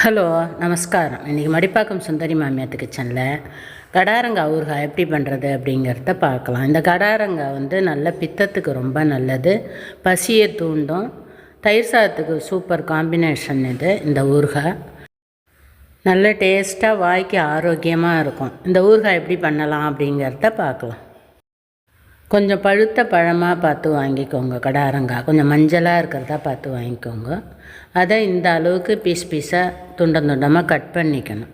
Hello நமஸ்காரம். இன்றைக்கி மடிப்பாக்கம் சுந்தரி மாமியாத்து கிச்சனில் கடாரங்காய் ஊறுகாய் எப்படி பண்ணுறது அப்படிங்கிறத பார்க்கலாம். இந்த கடாரங்காய் வந்து நல்ல பித்தத்துக்கு ரொம்ப நல்லது. பசியை தூண்டும். தயிர் சாதத்துக்கு சூப்பர் காம்பினேஷன் இது இந்த ஊறுகாய் நல்ல டேஸ்ட்டாக வாய்க்கு ஆரோக்கியமாக இருக்கும். இந்த ஊறுகாய் எப்படி பண்ணலாம் அப்படிங்கிறத பார்க்கலாம். கொஞ்சம் பழுத்த பழமாக பார்த்து வாங்கிக்கோங்க கடாரங்காய். கொஞ்சம் மஞ்சளாக இருக்கிறதா பார்த்து வாங்கிக்கோங்க. அதை இந்த அளவுக்கு பீஸ் பீஸாக துண்டம் துண்டமாக கட் பண்ணிக்கணும்.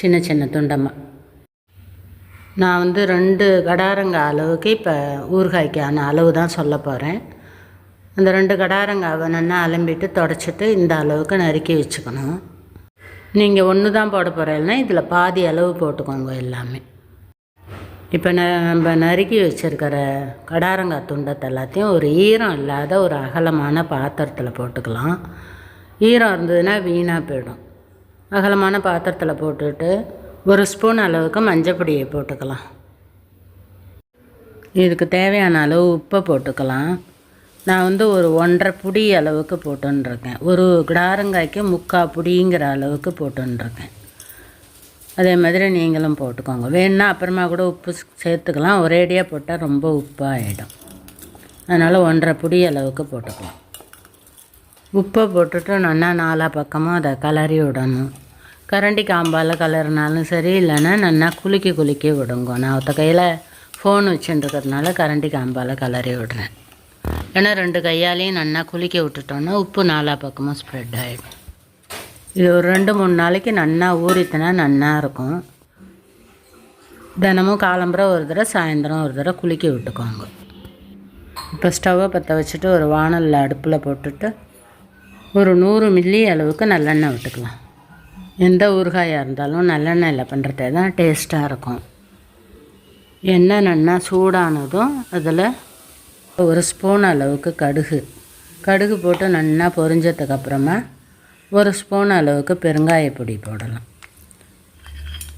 சின்ன சின்ன துண்டமாக நான் வந்து ரெண்டு கடாரங்காய் அளவுக்கு இப்போ ஊறுகாய்க்கான அளவு தான் சொல்ல போகிறேன் அந்த ரெண்டு கடாரங்காய் வேணும்னா அலம்பிட்டு தொடச்சிட்டு இந்த அளவுக்கு நறுக்கி வச்சுக்கணும். நீங்கள் ஒன்று தான் போட போகிறீங்கன்னா இதில் பாதி அளவு போட்டுக்கோங்க எல்லாமே. இப்போ நம்ம நறுக்கி வச்சுருக்கிற கடாரங்காய் துண்டத்தை எல்லாத்தையும் ஒரு ஈரம் இல்லாத ஒரு அகலமான பாத்திரத்தில் போட்டுக்கலாம். ஈரம் இருந்ததுன்னா வீணாக போயிடும். அகலமான பாத்திரத்தில் போட்டுட்டு ஒரு ஸ்பூன் அளவுக்கு மஞ்சப்பொடியை போட்டுக்கலாம். இதுக்கு தேவையான அளவு உப்பை போட்டுக்கலாம். நான் வந்து ஒரு ஒன்றரை புடி அளவுக்கு போட்டுருக்கேன் ஒரு கிடாரங்காய்க்கு முக்கால் புடிங்கிற அளவுக்கு போட்டுருக்கேன் அதே மாதிரி நீங்களும் போட்டுக்கோங்க. வேணுன்னா அப்புறமா கூட உப்பு சேர்த்துக்கலாம். ஒரேடியாக போட்டால் ரொம்ப உப்பாகிடும் அதனால் ஒன்றரை புடி அளவுக்கு போட்டுக்கலாம். உப்பை போட்டுட்டு நல்லா நாலா பக்கமும் அதை கலரி விடணும். கரண்டி காம்பால் கலரினாலும் சரி இல்லைன்னா நல்லா குலுக்கி குலுக்கி விடுங்க. நான் ஒத்த கையில் ஃபோன் வச்சுட்டுருக்கிறதுனால கரண்டி காம்பால் கலரி விடுறேன். ஏன்னா ரெண்டு கையாலையும் நல்லா குலுக்கி விட்டுட்டோன்னா உப்பு நாலா பக்கமும் ஸ்ப்ரெட் ஆகிடும் இது ஒரு ரெண்டு மூணு நாளைக்கு நன்னா ஊறித்தினா நன்னா இருக்கும். தினமும் காலம்புற ஒரு தடவை சாயந்தரம் ஒரு தடவை குளிக்க விட்டுக்கோங்க. இப்போ ஸ்டவ்வை பற்ற வச்சுட்டு ஒரு வானலில் அடுப்பில் போட்டுட்டு ஒரு நூறு மில்லி அளவுக்கு நல்லெண்ணெய் விட்டுக்கலாம். எந்த ஊறுகாயாக இருந்தாலும் நல்லெண்ணெயில் பண்ணுறது தான் டேஸ்ட்டாக இருக்கும். எண்ணெய் நன்னா சூடானதும் அதில் ஒரு ஸ்பூன் அளவுக்கு கடுகு. கடுகு போட்டு நன்னா பொரிஞ்சதுக்கப்புறமா ஒரு ஸ்பூன் அளவுக்கு பெருங்காய பொடி போடலாம்.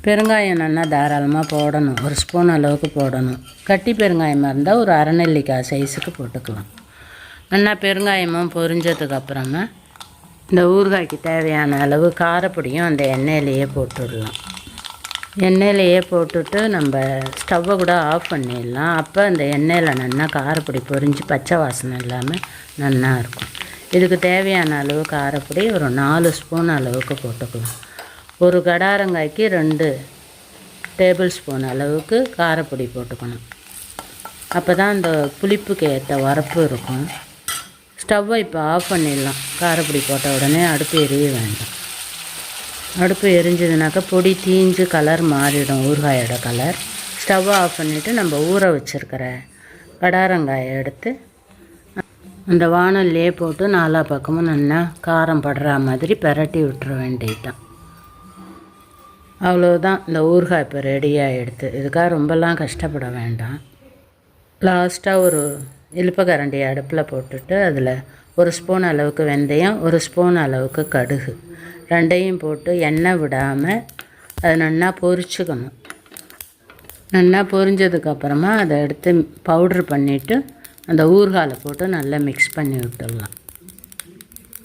பெருங்காயம் நல்லா தாராளமாக போடணும். ஒரு ஸ்பூன் அளவுக்கு போடணும். கட்டி பெருங்காயமாக இருந்தால் ஒரு அரை நெல்லிக்காய் சைஸுக்கு போட்டுக்கலாம். நல்லா பெருங்காயமும் பொரிஞ்சதுக்கப்புறமா இந்த ஊறுகாய்க்கு தேவையான அளவு காரப்பொடியும் அந்த எண்ணெயிலையே போட்டுடலாம். எண்ணெயிலையே போட்டுட்டு நம்ம ஸ்டவ்வை கூட ஆஃப் பண்ணிடலாம். அப்போ அந்த எண்ணெயில் நல்லா காரப்பொடி பொரிஞ்சு பச்சை வாசனை இல்லாமல் நல்லா இருக்கும் இதுக்கு தேவையான அளவு காரப்பொடி ஒரு நாலு ஸ்பூன் அளவுக்கு போட்டுக்கலாம். ஒரு கடாரங்காய்க்கு ரெண்டு டேபிள் ஸ்பூன் அளவுக்கு காரப்பொடி போட்டுக்கணும். அப்போ தான் அந்த புளிப்புக்கு ஏற்ற வரப்பு இருக்கும். ஸ்டவ்வை இப்போ ஆஃப் பண்ணிடலாம். காரப்பொடி போட்ட உடனே அடுப்பு எரிய வேண்டாம். அடுப்பு எரிஞ்சதுனாக்கா பொடி தீஞ்சு கலர் மாறிடும். ஊறுகாயோட கலர் ஸ்டவ்வை ஆஃப் பண்ணிவிட்டு நம்ம ஊற வச்சுருக்கிற கடாரங்காயை எடுத்து அந்த வானல்லே போட்டு நாலா பக்கமும் நல்லா காரம் படுற மாதிரி பெரட்டி விட்டுற வேண்டியதுதான். அவ்வளோதான் இந்த ஊறுகாய் இப்போ ரெடியாக எடுத்து இதுக்காக ரொம்பலாம் கஷ்டப்பட வேண்டாம். லாஸ்ட்டாக ஒரு இழுப்பக்கரண்டி அடுப்பில் போட்டுட்டு அதில் ஒரு ஸ்பூன் அளவுக்கு வெந்தயம் ஒரு ஸ்பூன் அளவுக்கு கடுகு. ரெண்டையும் போட்டு எண்ணெய் விடாமல் அதை நல்லா பொரிச்சுக்கணும். நல்லா பொரிஞ்சதுக்கப்புறமா அதை எடுத்து பவுட்ரு பண்ணிவிட்டு அந்த ஊறுகாலை போட்டு நல்லா மிக்ஸ் பண்ணி விட்டுடலாம்.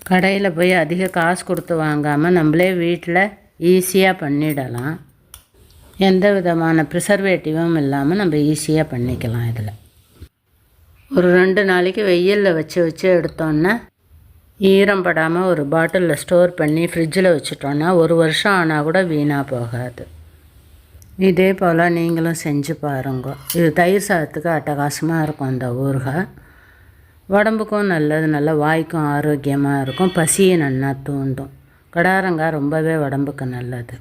கடையில் போய் அதிக காசு கொடுத்து வாங்காமல் நம்மளே வீட்டில் ஈஸியாக பண்ணிடலாம். எந்த விதமான ப்ரிசர்வேட்டிவும் இல்லாமல் நம்ம ஈஸியாக பண்ணிக்கலாம் இதில். ஒரு ரெண்டு நாளைக்கு வெயிலில் வச்சு வச்சு எடுத்தோன்னா ஈரம் படாமல் ஒரு பாட்டிலில் ஸ்டோர் பண்ணி ஃப்ரிட்ஜில் வச்சுட்டோன்னா ஒரு வருஷம் ஆனால் கூட வீணாக போகாது. இதே போல் நீங்களும் செஞ்சு பாருங்க. இது தயிர் சாதத்துக்கு அட்டகாசமாக இருக்கும் அந்த ஊறுகாய் உடம்புக்கும் நல்லது நல்ல வாய்க்கும் ஆரோக்கியமாக இருக்கும். பசியை நல்லா தூண்டும். கடாரங்காய் ரொம்பவே உடம்புக்கு நல்லது.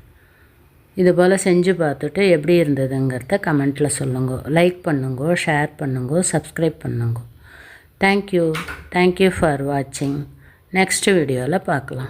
இது போல் செஞ்சு பார்த்துட்டு எப்படி இருந்ததுங்கிறத கமெண்ட்டில் சொல்லுங்க. லைக் பண்ணுங்க ஷேர் பண்ணுங்க சப்ஸ்கிரைப் பண்ணுங்க. Thank you thank you for வாட்சிங் நெக்ஸ்ட் வீடியோவில் பார்க்கலாம்.